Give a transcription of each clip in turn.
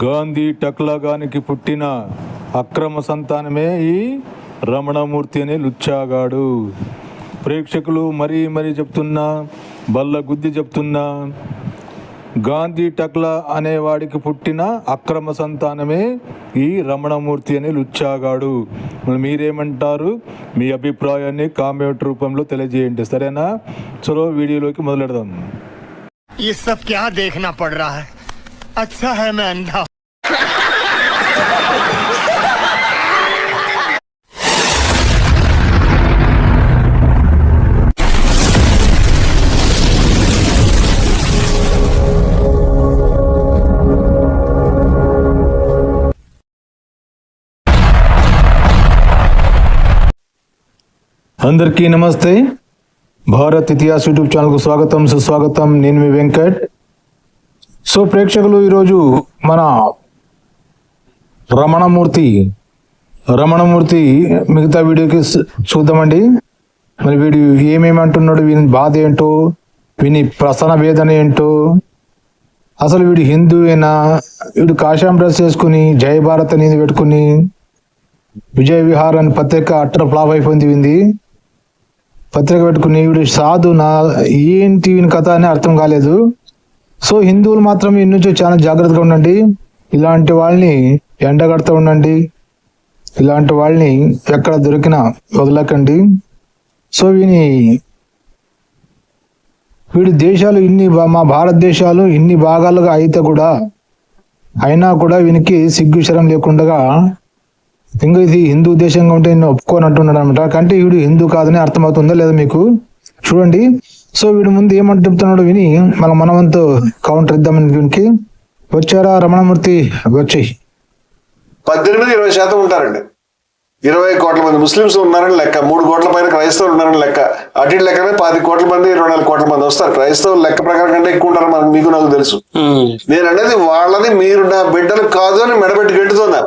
గాంధీ టక్లగానికి పుట్టిన అక్రమ సంతానమే ఈ రమణమూర్తి అనే లుచ్చాగాడు. ప్రేక్షకులు మరీ మరీ చెప్తున్నా బల్ల గుద్ది చెప్తున్నా గాంధీ టక్ల అనేవాడికి పుట్టిన అక్రమ సంతానమే ఈ రమణమూర్తి అనే లుచ్చాగాడు. మీరేమంటారు? మీ అభిప్రాయాన్ని కామెంట్ రూపంలో తెలియజేయండి. సరేనా? చలో వీడియోలోకి మొదలెడదాం. ఈ సబ్ క్యా దేఖనా పడ్ రహా अच्छा है मैं अंधा हूं। అందరికీ నమస్తే భారత్ ఇతిహాస్ యూట్యూబ్ ఛానల్కు స్వాగతం సుస్వాగతం నేను మీ వెంకట్ సో ప్రేక్షకులు ఈరోజు మన రమణమూర్తి రమణమూర్తి మిగతా వీడియోకి చూద్దామండి. మరి వీడు ఏమేమి అంటున్నాడు వీని బాధ ఏంటో వీని ప్రసన వేదన ఏంటో. అసలు వీడు హిందువేనా? వీడు కాషాయం డ్రెస్ వేసుకుని జయ భారత్ అనేది పెట్టుకుని విజయ విహార్ అని పత్రిక అట్ర ఫ్లాప్ అయిపోయింది వింది. పత్రిక పెట్టుకుని వీడు సాధునా? ఏంటి వీని కథ అని అర్థం కాలేదు. సో హిందువులు మాత్రం ఈ నుంచి చాలా జాగ్రత్తగా ఉండండి. ఇలాంటి వాళ్ళని ఎండగడుతూ ఉండండి. ఇలాంటి వాళ్ళని ఎక్కడ దొరికినా వదలకండి. సో వీని వీడి దేశాలు ఇన్ని మా భారతదేశాలు ఇన్ని భాగాలుగా అయితే కూడా అయినా కూడా వీనికి సిగ్గు శరం లేకుండా ఇంకా ఇది హిందూ దేశంగా ఉంటే నేను ఒప్పుకోనట్టున్నాడు అనమాట కంటే వీడు హిందూ కాదని అర్థమవుతుందా లేదా మీకు? చూడండి. సో వీడు ముందు ఏమంటూ చెప్తున్నాడు విని మళ్ళీ మనవంతు కౌంటర్ ఇద్దామని వీనికి. వచ్చారా రమణమూర్తి? వచ్చి. పద్దెనిమిది ఇరవై శాతం ఉంటారండి. ఇరవై కోట్ల మంది ముస్లింస్ ఉన్నారని లెక్క మూడు కోట్ల పైన క్రైస్తవులు ఉన్నారని లెక్క. అటు లెక్కనే పది కోట్ల మంది ఇరవై నాలుగు కోట్ల మంది వస్తారు. క్రైస్తవులు లెక్క ప్రకారం కంటే ఎక్కువ ఉంటారు మనకు మీకు నాకు తెలుసు. నేను అనేది వాళ్ళని మీరు నా బిడ్డలు కాదు అని మెడబెట్టి గెంటుతున్నా.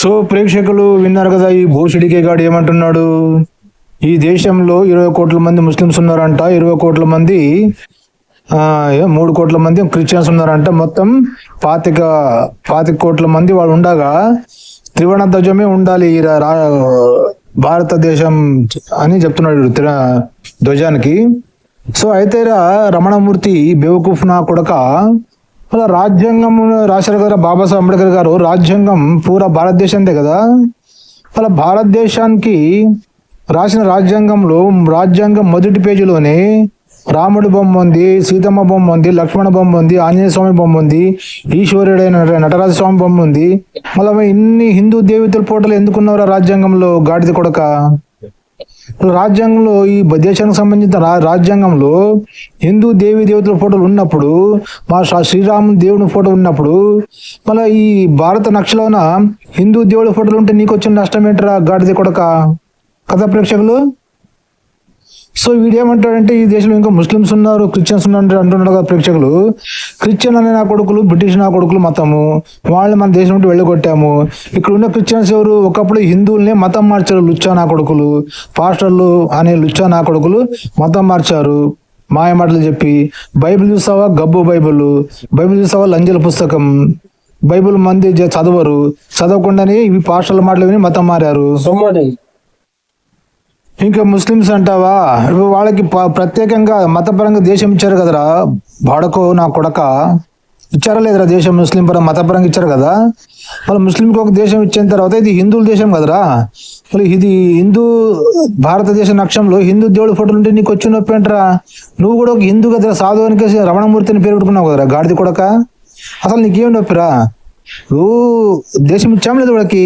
సో ప్రేక్షకులు విన్నారు కదా ఈ భూషుడికే గాడు ఏమంటున్నాడు? ఈ దేశంలో ఇరవై కోట్ల మంది ముస్లిమ్స్ ఉన్నారంట ఇరవై కోట్ల మంది మూడు కోట్ల మంది క్రిస్టియన్స్ ఉన్నారంట. మొత్తం పాతిక పాతిక కోట్ల మంది వాళ్ళు ఉండగా త్రివర్ణ ధ్వజమే ఉండాలి రా- భారతదేశం అని చెప్తున్నాడు ధ్వజానికి. సో అయితే రమణమూర్తి బేవకూఫ్ నా కొడక అలా రాజ్యాంగం రాశారు కదా బాబాసాహెబ్ అంబేద్కర్ గారు రాజ్యాంగం పూరా భారతదేశందే కదా. అలా భారతదేశానికి రాసిన రాజ్యాంగంలో రాజ్యాంగం మొదటి పేజీలోనే రాముడి బొమ్మ ఉంది సీతమ్మ బొమ్మ ఉంది లక్ష్మణ బొమ్మ ఉంది ఆంజనేయ స్వామి బొమ్మ ఉంది ఈశ్వరుడైన నటరాజ స్వామి బొమ్మ ఉంది. మళ్ళీ ఇన్ని హిందూ దేవతల ఫోటోలు ఎందుకున్నారా రాజ్యాంగంలో గాడిద కొడక? రాజ్యాంగంలో ఈ దేశానికి సంబంధించిన రాజ్యాంగంలో హిందూ దేవి దేవతల ఫోటోలు ఉన్నప్పుడు మా శ్రీరాముని దేవుని ఫోటో ఉన్నప్పుడు మళ్ళీ ఈ భారత నక్షలోన హిందూ దేవుడి ఫోటోలు ఉంటే నీకు వచ్చిన నష్టం ఏంటరా గాడిద కొడక? కథా ప్రేక్షకులు. సో వీడు ఏమంటాడంటే ఈ దేశంలో ఇంకా ముస్లిమ్స్ ఉన్నారు క్రిస్టియన్స్ ఉన్నారు అంటున్నాడు కదా ప్రేక్షకులు. క్రిస్టియన్ అనే నా కొడుకులు బ్రిటిష్ నా కొడుకులు మతము. వాళ్ళని మన దేశం నుండి వెళ్ళగొట్టాము. ఇక్కడ ఉన్న క్రిస్టియన్స్ ఎవరు? ఒకప్పుడు హిందువుల్ని మతం మార్చారు లుచ్చా నా కొడుకులు. పాస్టర్లు అనే లుచ్చా నా కొడుకులు మతం మార్చారు. మాయ మాటలు చెప్పి బైబిల్ చూసావా గబ్బు బైబిల్. బైబిల్ చూసావా లంజల పుస్తకం. బైబిల్ మంది చదవరు. చదవకుండానే ఇవి పాస్టర్ల మాటలు విని మతం మారారు. ఇంకా ముస్లిమ్స్ అంటావా? వాళ్ళకి ప- ప్రత్యేకంగా మతపరంగా దేశం ఇచ్చారు కదరా? బాడకో నా కొడక? ఇచ్చారా లేదురా దేశం ముస్లిం పరం మతపరంగా ఇచ్చారు కదా? వాళ్ళు ముస్లింకి ఒక దేశం ఇచ్చిన తర్వాత ఇది హిందువుల దేశం కదరా? మళ్ళీ ఇది హిందూ భారతదేశ నక్షంలో హిందూ దేవుడి ఫోటోలు ఉంటే నీకు వచ్చి నొప్పి అంటరా నువ్వు కూడా ఒక హిందూ కదరా సాధు అని అని పేరు పెట్టుకున్నావు కదరా గాడిది కొడక? అసలు నీకేం నొప్పిరా? నువ్వు దేశం ఇచ్చాం లేదు వాళ్ళకి?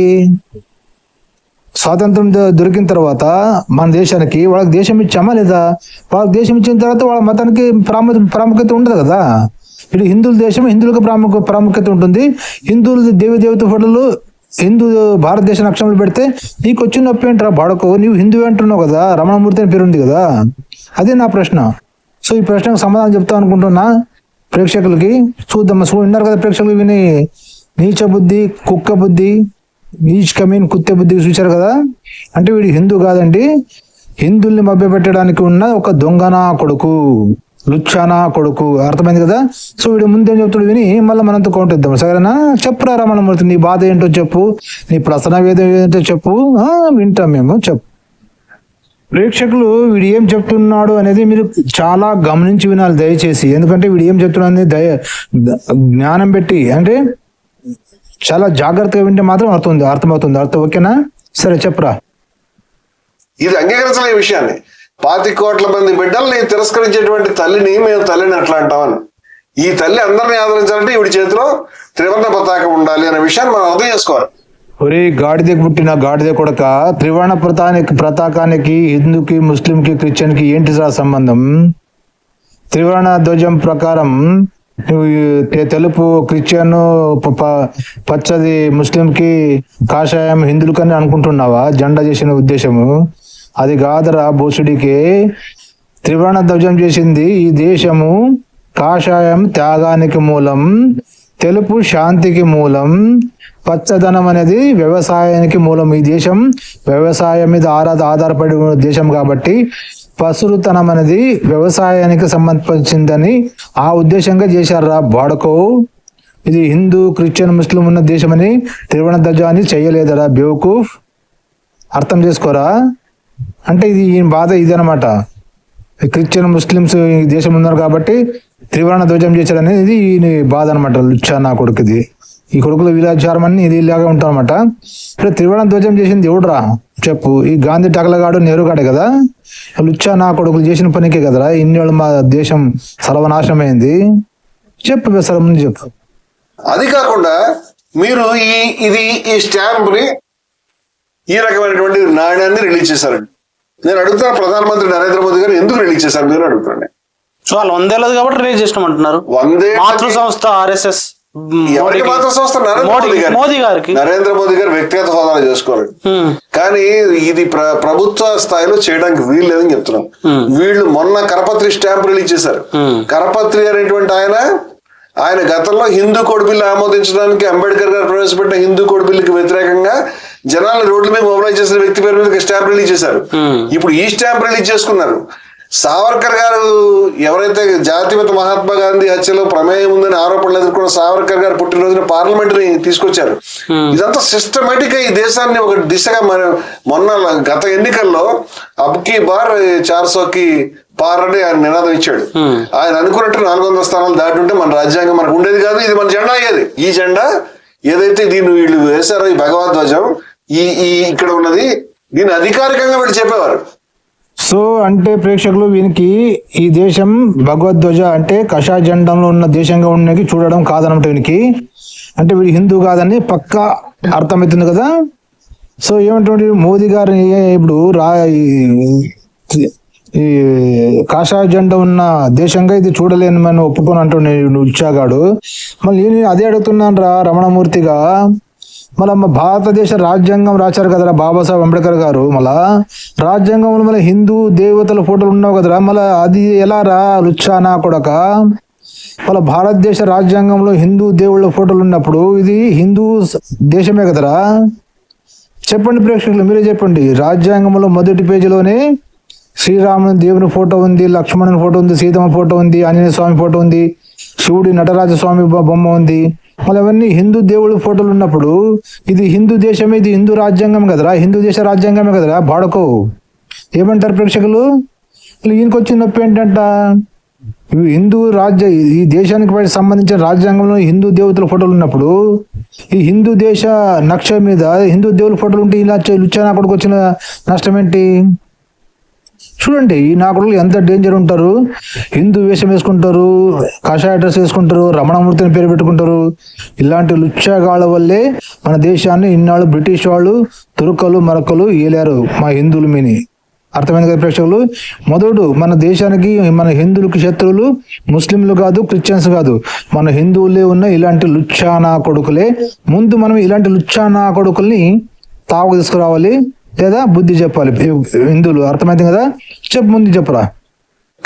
స్వాతంత్రం దొరికిన తర్వాత మన దేశానికి వాళ్ళకి దేశం ఇచ్చామా లేదా? వాళ్ళకి దేశం ఇచ్చిన తర్వాత వాళ్ళ మతానికి ప్రాముఖ్య ప్రాముఖ్యత ఉండదు కదా. ఇప్పుడు హిందువుల దేశం హిందువులకు ప్రాముఖ్య ప్రాముఖ్యత ఉంటుంది. హిందువులు దేవి దేవత ఫోటోలు హిందూ భారతదేశ నక్షములు పెడితే నీకు వచ్చిన నొప్పి ఏంట్రా బాడకు? నీవు హిందువు అంటున్నావు కదా. రమణమూర్తి అని పేరు ఉంది కదా. అదే నా ప్రశ్న. సో ఈ ప్రశ్నకు సమాధానం చెప్తా అనుకుంటున్నా ప్రేక్షకులకి. చూద్దాం. చూ విన్నారు కదా ప్రేక్షకులు విని. నీచ బుద్ధి కుక్క బుద్ధి నీచ్ కమీన్ కుత్తే బుద్ధికి చూశారు కదా? అంటే వీడు హిందూ కాదండి. హిందుల్ని మభ్యపెట్టడానికి ఉన్న ఒక దొంగనా కొడుకు లుచ్చానా కొడుకు అర్థమైంది కదా? సో వీడు ముందేం చెప్తాడు విని మళ్ళీ మనంత కౌంట్ ఇద్దాం సరేనా? చెప్పురా రమణమూర్తి నీ బాధ ఏంటో చెప్పు. నీ ప్రసన వేదం ఏంటో చెప్పు. వింటాం మేము. చెప్పు. ప్రేక్షకులు వీడు ఏం చెప్తున్నాడు అనేది మీరు చాలా గమనించి వినాలి దయచేసి. ఎందుకంటే వీడు ఏం చెప్తున్నాడు దయ జ్ఞానం పెట్టి అంటే చాలా జాగ్రత్తగా వింటే మాత్రం అర్థం అర్థమవుతుంది. అర్థం ఓకేనా? సరే చెప్పురా. ఇది అంగీకరించలేని విషయాన్ని. పాతి కోట్ల మంది బిడ్డల్ని తిరస్కరించేటువంటి తల్లిని మేము తల్లిని ఎట్లా అంటామని ఈ తల్లి అందరిని ఆదరించాలంటే ఈవిడి చేతిలో త్రివర్ణ పతాకం ఉండాలి అనే విషయాన్ని మనం అర్థం చేసుకోవాలి. ఒరే గాడిదకి పుట్టిన గాడిద కొడక త్రివర్ణ ప్రతానికి ప్రతాకానికి హిందూకి ముస్లింకి క్రిస్టియన్కి ఏంటి సంబంధం? త్రివర్ణ ధ్వజం ప్రకారం తెలుపు క్రిస్టియన్ పచ్చది ముస్లిం పచ్చది ముస్లింకి కాషాయం హిందువులకని అనుకుంటున్నావా? జెండా చేసిన ఉద్దేశము. అది కాదరా బోసుడికి. త్రివర్ణ ధ్వజం చేసింది ఈ దేశము. కాషాయం త్యాగానికి మూలం తెలుపు శాంతికి మూలం పచ్చదనం అనేది వ్యవసాయానికి మూలం. ఈ దేశం వ్యవసాయం మీద ఆరా ఆధారపడి ఉన్న దేశం కాబట్టి పసురుతనం అనేది వ్యవసాయానికి సంబంధించిందని ఆ ఉద్దేశంగా చేశారా బాడకో? ఇది హిందూ క్రిస్టియన్ ముస్లిం ఉన్న దేశమని త్రివర్ణ ధ్వజాన్ని చేయలేదరా బేవకూఫ్? అర్థం చేసుకోరా? అంటే ఇది ఈయన బాధ ఇదనమాట క్రిస్టియన్ ముస్లిమ్స్ ఈ దేశం ఉన్నారు కాబట్టి త్రివర్ణ ధ్వజం చేశారనేది ఈయన బాధ అనమాట లుచ్చా నా కొడుకుది. ఈ కొడుకుల వీరాచారం అన్ని ఇది ఇలాగే ఉంటారన్నమాట ఇప్పుడు త్రివర్ణ ధ్వజం చేసింది ఎవడురా? చెప్పు. ఈ గాంధీ టకలగాడు నెహ్రూ గాడే కదా? లుచ్చా నా కొడుకులు చేసిన పనికే కదరా? ఇన్ని వాళ్ళు మా దేశం సర్వనాశనం అయింది చెప్పు సరే ముందు చెప్పు. అది కాకుండా మీరు ఈ ఇది ఈ స్టాంప్ని ఈ రకమైనటువంటి నాణ్యాన్ని రిలీజ్ చేశారండి నేను అడుగుతున్నా ప్రధానమంత్రి నరేంద్ర మోదీ గారు ఎందుకు రిలీజ్ చేశారు మీరు అడుగుతున్నాను సో వాళ్ళు వందేళ్ళది కాబట్టి రిలీజ్ చేసినామంటున్నారు. వందే మాతృ సంస్థ ఆర్ఎస్ఎస్. ఎవరికి మాత్రం సంస్థ నరేంద్ర మోదీ గారు మోదీ గారికి నరేంద్ర మోదీ గారు వ్యక్తిగత హోదాలో చేసుకోవాలి హ్మ్. కానీ ఇది ప్ర- ప్రభుత్వ స్థాయిలో చేయడానికి వీలు లేదని చెప్తున్నాం. వీళ్ళు మొన్న కరపత్రి స్టాంప్ రిలీజ్ చేశారు. కరపత్రి అనేటువంటి ఆయన ఆయన గతంలో హిందూ కోడ్ బిల్లు ఆమోదించడానికి అంబేద్కర్ గారు ప్రవేశపెట్టిన హిందూ కోడ్ బిల్లుకి వ్యతిరేకంగా జనాలను రోడ్ల మీద మొబిలైజ్ చేసిన వ్యక్తి పేరు మీద స్టాంప్ రిలీజ్ చేశారు. ఇప్పుడు ఈ స్టాంప్ రిలీజ్ చేసుకున్నారు సావర్కర్ గారు ఎవరైతే జాతిపిత మహాత్మా గాంధీ హత్యలో ప్రమేయం ఉందని ఆరోపణలు ఎదుర్కొన్న సావర్కర్ గారు పుట్టినరోజున పార్లమెంట్ని తీసుకొచ్చారు Hmm. ఇదంతా సిస్టమేటిక్గా ఈ దేశాన్ని ఒక దిశగా మన మొన్న గత ఎన్నికల్లో అబ్కి బార్ చార్సోకి పార్ అని ఆయన నినాదం ఇచ్చాడు Hmm. ఆయన అనుకున్నట్టు నాలుగు వందల స్థానాలు దాటి ఉంటే మన రాజ్యాంగం మనకు ఉండేది కాదు ఇది మన జెండా అయ్యేది ఈ జెండా ఏదైతే దీన్ని వీళ్ళు వేశారో ఈ భగవద్ధ్వజం ఈ ఈ ఇక్కడ ఉన్నది దీన్ని అధికారికంగా వీళ్ళు చెప్పేవారు సో అంటే ప్రేక్షకులు వీనికి ఈ దేశం భగవద్ధ్వజ అంటే కషా జెండంలో ఉన్న దేశంగా ఉండడానికి చూడడం కాదనమాట వీనికి. అంటే వీడు హిందూ కాదని పక్కా అర్థమవుతుంది కదా? సో ఏమంటే మోదీ గారు ఇప్పుడు రా ఈ- ఈ కాషాయ జెండా ఉన్న దేశంగా ఇది చూడలేను మనం ఒప్పుకొని అంటుండే ఉచ్చాగాడు మళ్ళీ నేను అదే అడుగుతున్నాను రా రమణమూర్తిగా. మళ్ళీ మా భారతదేశ రాజ్యాంగం రాశారు కదరా బాబాసాహెబ్ అంబేద్కర్ గారు. మళ్ళా రాజ్యాంగంలో మళ్ళీ హిందూ దేవతల ఫోటోలు ఉన్నావు కదరా. మళ్ళీ అది ఎలా రా రుచానా కొడక. మళ్ళీ భారతదేశ రాజ్యాంగంలో హిందూ దేవుళ్ళ ఫోటోలు ఉన్నప్పుడు ఇది హిందూ దేశమే కదరా. చెప్పండి ప్రేక్షకులు మీరే చెప్పండి. రాజ్యాంగంలో మొదటి పేజీలోనే శ్రీరాముని దేవుని ఫోటో ఉంది లక్ష్మణుని ఫోటో ఉంది సీతమ్మ ఫోటో ఉంది ఆంజనేయ స్వామి ఫోటో ఉంది శివుడి నటరాజ స్వామి బొమ్మ ఉంది మళ్ళీ అవన్నీ హిందూ దేవుడు ఫోటోలు ఉన్నప్పుడు ఇది హిందూ దేశమే ఇది హిందూ రాజ్యాంగం కదరా? హిందూ దేశ రాజ్యాంగమే కదరా? బాడకో. ఏమంటారు ప్రేక్షకులు? మళ్ళీ ఈయనకి వచ్చిన నొప్పి ఏంటంట? హిందూ రాజ్య ఈ దేశానికి బయట సంబంధించిన రాజ్యాంగంలో హిందూ దేవతల ఫోటోలు ఉన్నప్పుడు ఈ హిందూ దేశ నక్ష మీద హిందూ దేవుల ఫోటోలు ఉంటే ఇలా లుచ్చా అక్కడికి వచ్చిన నష్టం ఏంటి? చూడండి ఈ నా కొడుకులు ఎంత డేంజర్ ఉంటారు. హిందూ వేషం వేసుకుంటారు కషాయ డ్రెస్ వేసుకుంటారు రమణమూర్తిని పేరు పెట్టుకుంటారు. ఇలాంటి లుచ్చాగాళ్ళ వల్లే మన దేశాన్ని ఇన్నాళ్ళు బ్రిటిష్ వాళ్ళు తురుకలు మరకలు ఏలారు మా హిందువుల మీని. అర్థమైంది కదా ప్రేక్షకులు? మొదడు మన దేశానికి మన హిందువులకి శత్రువులు ముస్లింలు కాదు క్రిస్టియన్స్ కాదు. మన హిందువులే ఉన్న ఇలాంటి లుచ్చానా కొడుకులే. ముందు మనం ఇలాంటి లుచ్చానా కొడుకుల్ని తాగు తీసుకురావాలి. లేదా బుద్ధి చెప్పాలి. హిందువులు అర్థమైంది కదా? చెప్పు ముందు చెప్పరా.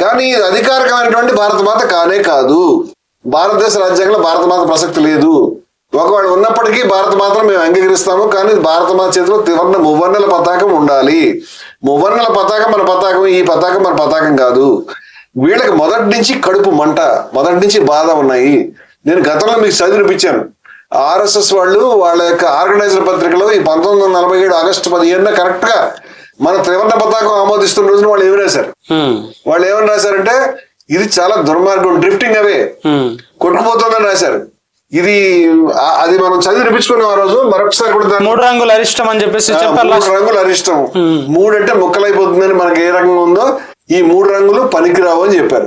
కానీ ఇది అధికారికమైనటువంటి భారత మాత కానే కాదు. భారతదేశ రాజ్యాంగంలో భారత మాత ప్రసక్తి లేదు. ఒకవేళ ఉన్నప్పటికీ భారత మాత్రం మేము అంగీకరిస్తాము కానీ భారత మాత చేతిలో త్రివర్ణ మువర్ణల పతాకం ఉండాలి. మువర్ణల పతాకం మన పతాకం ఈ పతాకం మన పతాకం కాదు. వీళ్ళకి మొదటి నుంచి కడుపు మంట మొదటి నుంచి బాధ ఉన్నాయి. నేను గతంలో మీకు చదివినిపించాను. ఆర్ఎస్ఎస్ వాళ్ళు వాళ్ళ యొక్క ఆర్గనైజర్ పత్రికలో ఈ పంతొమ్మిది వందల నలభై ఏడు ఆగస్టు పదిహేనున కరెక్ట్గా మన త్రివర్ణ పతాకం ఆమోదిస్తున్న రోజున వాళ్ళు ఏమి రాశారు. వాళ్ళు ఏమని రాశారంటే ఇది చాలా దుర్మార్గం డ్రిఫ్టింగ్ అవే. కొట్టుకుపోతుందని రాశారు. ఇది అది మనం చదివి వినిపించుకున్నాం ఆ రోజు మరొకసారి కూడా మూడు రంగులు అరిష్టం అని చెప్పేసి మూడు రంగులు అరిష్టం. మూడు అంటే ముక్కలైపోతుందని మనకి ఏ రంగం ఉందో ఈ మూడు రంగులు పనికిరావు అని చెప్పారు.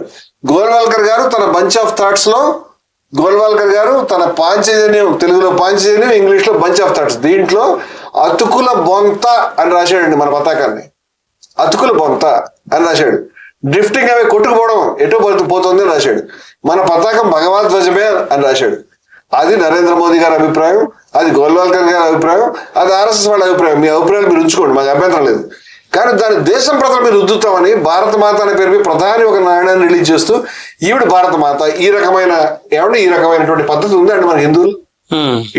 గోల్వాల్కర్ గారు తన బంచ్ ఆఫ్ థాట్స్లో గోల్వాల్కర్ గారు తన పాంచజన్యం తెలుగులో పాంచజన్యం ఇంగ్లీష్లో బంచ్ ఆఫ్ థాట్స్. దీంట్లో అతుకుల బొంత అని రాశాడండి మన పతాకాన్ని. అతుకుల బొంత అని రాశాడు. డ్రిఫ్టింగ్ అవి కొట్టుకుపోవడం ఎటు పోతుంది అని రాశాడు. మన పతాకం భగవద్ ధ్వజమే అని రాశాడు. అది నరేంద్ర మోదీ గారి అభిప్రాయం అది గోల్వాల్కర్ గారి అభిప్రాయం అది ఆర్ఎస్ఎస్ వాళ్ళ అభిప్రాయం. మీ అభిప్రాయాలు మీరు ఉంచుకోండి మాకు అభ్యంతరం లేదు. కానీ దాని దేశం ప్రజలు మీరు రుద్దుతామని భారత మాత అనే పేరు మీద ప్రధాని ఒక నాణ్యాన్ని రిలీజ్ చేస్తూ ఈవిడ భారత మాత. ఈ రకమైన ఏమంటే ఈ రకమైనటువంటి పద్ధతి ఉంది అండి మన హిందువులు.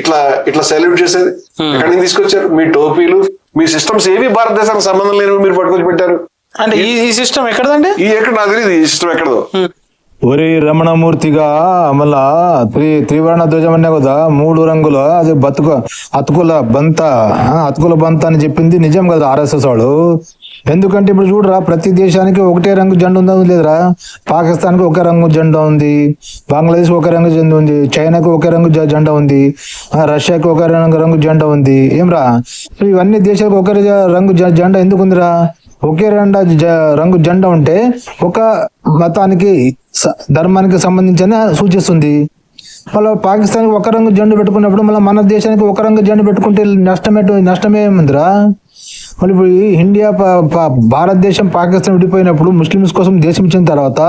ఇట్లా ఇట్లా సెల్యూట్ చేసేది? ఎక్కడి నుంచి తీసుకొచ్చారు? మీ టోపీలు మీ సిస్టమ్స్ ఏవి భారతదేశానికి సంబంధం లేనివి మీరు పట్టుకొచ్చి పెట్టారు? అంటే ఈ ఈ సిస్టమ్ ఎక్కడదండి? ఈ ఎక్కడ నాకు తెలియదు ఈ సిస్టమ్ ఎక్కడదో. ఒరే రమణమూర్తిగా మళ్ళా త్రి త్రివర్ణ ధ్వజం అన్నా కదా మూడు రంగుల అది బతుకు అతుకుల బంత ఆ, అతుకుల బంత అని చెప్పింది నిజం కదా ఆర్ఎస్ఎస్ వాడు. ఎందుకంటే ఇప్పుడు చూడరా ప్రతి దేశానికి ఒకటే రంగు జెండా ఉందా లేదురా? పాకిస్తాన్కి ఒక రంగు జెండా ఉంది బంగ్లాదేశ్ ఒక రంగు జెండా ఉంది చైనాకి ఒక రంగు జెండా ఉంది ఆ, రష్యాకి ఒక రంగు రంగు జెండా ఉంది ఏం రా ఇవన్నీ దేశాలకు ఒక రంగు జెండా ఎందుకు ఉందిరా ఒకే రెండు జ- రంగు జెండా ఉంటే ఒక మతానికి ధర్మానికి సంబంధించిన సూచిస్తుంది. మళ్ళీ పాకిస్తాన్ ఒక రంగు జెండు పెట్టుకున్నప్పుడు మళ్ళీ మన దేశానికి ఒక రంగు జెండు పెట్టుకుంటే నష్టమే నష్టమేముందిరా మళ్ళీ ఇప్పుడు ఈ ఇండియా ప- భారతదేశం పాకిస్తాన్ విడిపోయినప్పుడు ముస్లిమ్స్ కోసం దేశం ఇచ్చిన తర్వాత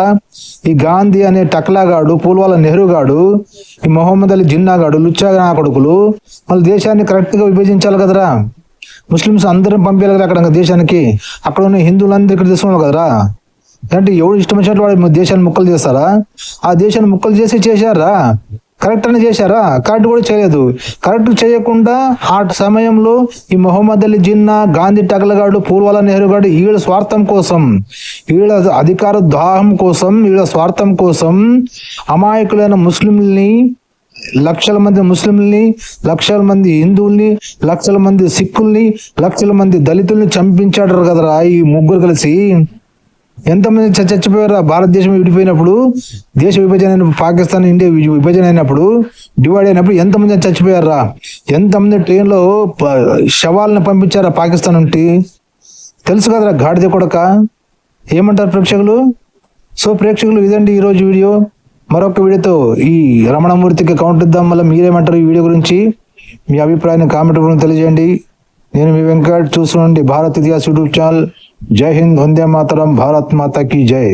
ఈ గాంధీ అనే టక్లాగాడు పూల్వాల నెహ్రూ గాడు ఈ మొహమ్మద్ అలీ జిన్నా గాడు లుచ్చా నా కొడుకులు మళ్ళీ దేశాన్ని కరెక్ట్గా విభజించాలి కదరా. ముస్లిమ్స్ అందరం పంపించాలి కదా అక్కడ దేశానికి? అక్కడ ఉన్న హిందువులందరూ ఇక్కడ తీసుకోవాలి కదరా? అంటే ఎవడు ఇష్టం వచ్చినట్టు వాడు దేశాన్ని ముక్కలు చేస్తారా? ఆ దేశాన్ని ముక్కలు చేసి చేశారా? కరెక్ట్ అని చేశారా? కరెక్ట్ కూడా చేయలేదు. కరెక్ట్ చేయకుండా ఆ సమయంలో ఈ మొహమ్మద్ అలీ జిన్నా గాంధీ టగలగాడు పూర్వాల నెహ్రూ గాడు వీళ్ళ స్వార్థం కోసం వీళ్ళ అధికార దాహం కోసం వీళ్ళ స్వార్థం కోసం అమాయకులైన ముస్లింల్ని లక్షల మంది ముస్లింల్ని లక్షల మంది హిందువుల్ని లక్షల మంది సిక్కుల్ని లక్షల మంది దళితుల్ని చంపించాడు కదరా ఈ ముగ్గురు కలిసి. ఎంతమంది చచ్చిపోయారా? భారతదేశం విడిపోయినప్పుడు దేశ విభజన అయినప్పుడు పాకిస్తాన్ ఇండియా విభజన అయినప్పుడు డివైడ్ అయినప్పుడు ఎంతమంది చచ్చిపోయారా? ఎంతమంది ట్రైన్లో ప- శవాలను పంపించారా పాకిస్తాన్ నుండి? తెలుసు కదరా గాడిద కొడక? ఏమంటారు ప్రేక్షకులు? సో ప్రేక్షకులు ఇదండి ఈరోజు వీడియో. మరొక వీడియోతో ఈ రమణమూర్తికి కౌంట్ ఇద్దాం. మళ్ళీ మీరేమంటారు ఈ వీడియో గురించి? మీ అభిప్రాయాన్ని కామెంట్ రూపంలో తెలియజేయండి. నేను మీ వెంకట్ చూస్తుండీ భారత్ ఇతిహాస్ యూట్యూబ్ ఛానల్. జై హింద్ వందే మాతరం భారత్ మాతా కీ జై.